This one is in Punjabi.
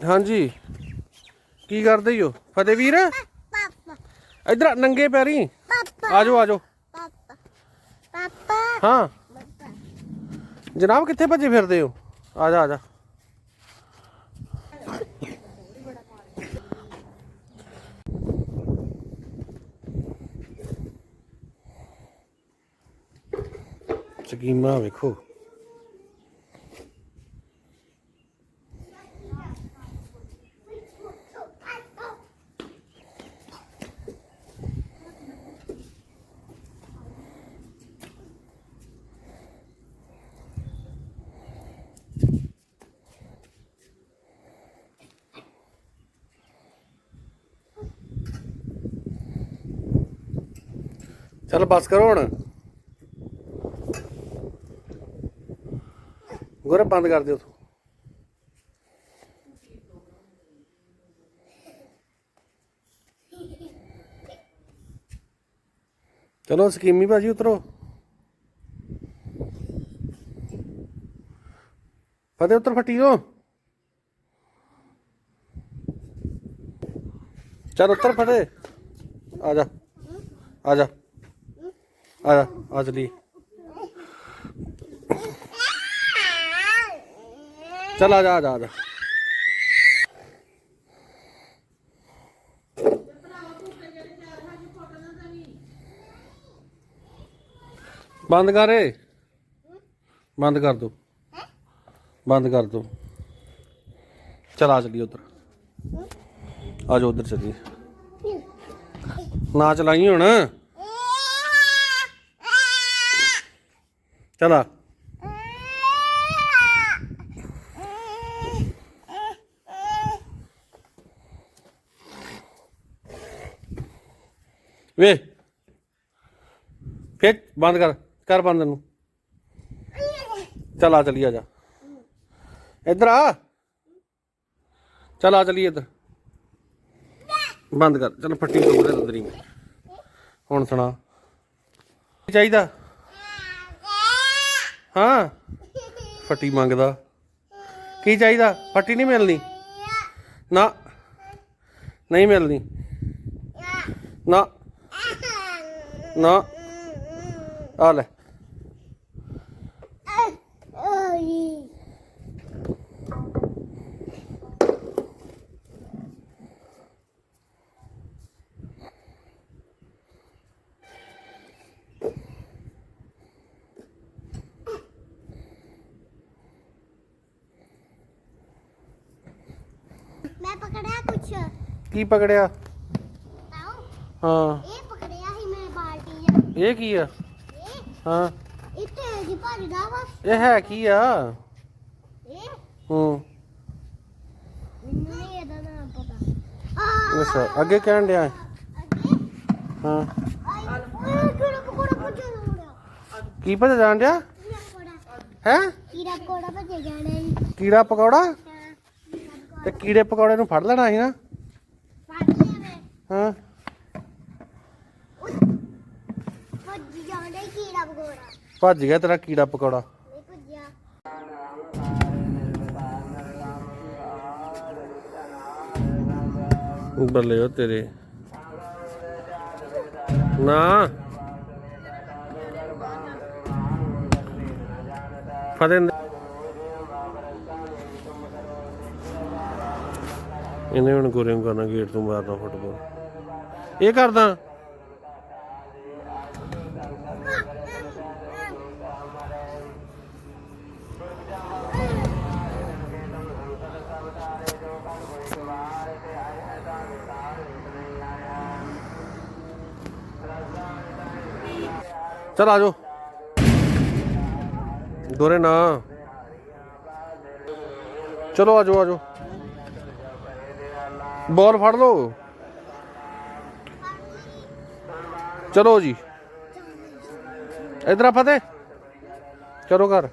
ਹਾਂਜੀ। ਕੀ ਕਰਦੇ ਹੋ ਫਤਿਹ ਵੀਰ? ਪਾਪਾ। ਇਧਰ ਨੰਗੇ ਪੈਰੀ। ਪਾਪਾ। ਆਜੋ ਆਜੋ ਪਾਪਾ। ਪਾਪਾ। ਹਾਂ। ਜਨਾਬ ਕਿੱਥੇ ਭੱਜੇ ਫਿਰਦੇ ਹੋ ਆ ਜਾ ਆ ਜਾ। ਸਕੀਮਾਂ ਵੇਖੋ। ਚੱਲ ਬਸ ਕਰੋ ਹੁਣ। ਗੁਰੇ ਬੰਦ ਕਰ ਦਿਓ ਤੂੰ ਚਲੋ ਸਕੀਮੀ ਭਾਜੀ ਉਤਰੋ। ਫਤਿਹ ਉੱਤਰ ਫੱਟੀ ਹੋ ਚੱਲ ਉੱਤਰ ਫਤਿਹ। ਆ ਜਾ ਆ ਜਾ। ਆ ਜਾ, ਆ ਚਲੀ ਚੱਲ ਜਾ, ਆ ਜਾ ਆ ਜਾ। ਬੰਦ ਕਰ ਏ। ਬੰਦ ਕਰ ਦੋ। ਬੰਦ ਕਰ ਦੋ। ਚਲ ਆ ਚਲੀ ਉਧਰ। ਆ ਜਾ ਉਧਰ ਚਲੀ ਨਾ ਚਲਾਈ ਹੁਣ। ਚਲਾ ਵੇ ਫੇਰ ਬੰਦ ਕਰ ਕਰ ਬੰਦ ਨੂੰ ਚਲਾ ਚਲੀ ਆ ਜਾ ਇੱਧਰ ਆ ਚਲ ਚਲੀ ਇੱਧਰ ਬੰਦ ਕਰ ਚਲ ਫੱਟੀ ਤੋਂ ਉਹਦੇ ਅੰਦਰ ਹੀ ਹੁਣ ਸੁਣਾ ਕੀ ਚਾਹੀਦਾ ਹਾਂ। ਫੱਟੀ ਮੰਗਦਾ। ਕੀ ਚਾਹੀਦਾ? ਫੱਟੀ ਨਹੀਂ ਮਿਲਣੀ? ਨਾ। ਨਹੀਂ ਮਿਲਣੀ। ਨਾ। ਨਾ। ਆ ਲੈ ਮੈਂ ਪਕੜਿਆ ਕੁਛ? ਕੀ ਪਕੜਿਆ? ਆਓ। ਹਾਂ। ਇਹ ਪਕੜਿਆ ਸੀ ਮੈਂ ਬਾਲਟੀ ਜਿਹਾ ਇਹ ਕੀ ਆ? ਇਹ ਹਾਂ। ਇੱਥੇ ਜੀ ਭੱਜਦਾ ਵਾ। ਇਹ ਹੈ ਕੀ ਆ? ਇਹ? ਹੂੰ। ਮੈਨੂੰ ਨਹੀਂ ਇਹਦਾ ਨਾਮ ਪਤਾ। ਆ ਅੱਛਾ ਅੱਗੇ ਕਹਿਣ ਡਿਆ। ਹੈ? ਅੱਗੇ? ਹਾਂ। ਆਈ ਕਿਹੜਾ ਪਕੌੜਾ ਭੱਜਿਆ ਹੋਣਾ? ਕੀ ਭੱਜ ਜਾਣ ਡਿਆ? ਕੀੜਾ ਪਕੌੜਾ। ਹੈ? ਕੀੜਾ ਪਕੌੜਾ ਭੱਜਿਆ ਜਾਣਾ ਹੀ ਕੀੜਾ ਪਕੌੜਾ? ਤੇ ਕੀੜੇ ਪਕੌੜੇ ਨੂੰ ਫੜ ਲੈਣਾ ਸੀ ਨਾ? ਹਾਂ। ਭੱਜ ਗਿਆ ਤੇਰਾ ਕੀੜਾ ਪਕੌੜਾ। ਬੱਲੇ ਉਹ ਤੇਰੇ। ਨਾ। ਫਤਿਹ ਨੇ- ਇਹਨੇ ਹੁਣ ਗੋਰੇ ਨੂੰ ਕਰਨਾ ਗੇਟ ਤੋਂ ਮਾਰਨਾ ਫੁੱਟਬਾਲ। ਇਹ ਕਰਦਾ। ਚਲ ਆ ਜਾਓ। ਗੋਰੇ ਨਾ। ਚਲੋ ਆ ਜਾਓ ਆ ਜਾਓ। ਬੋਲ ਫੜ ਲਓ। ਚਲੋ ਜੀ। ਇਧਰ ਆ ਫਤਿਹ। ਚਲੋ ਘਰ।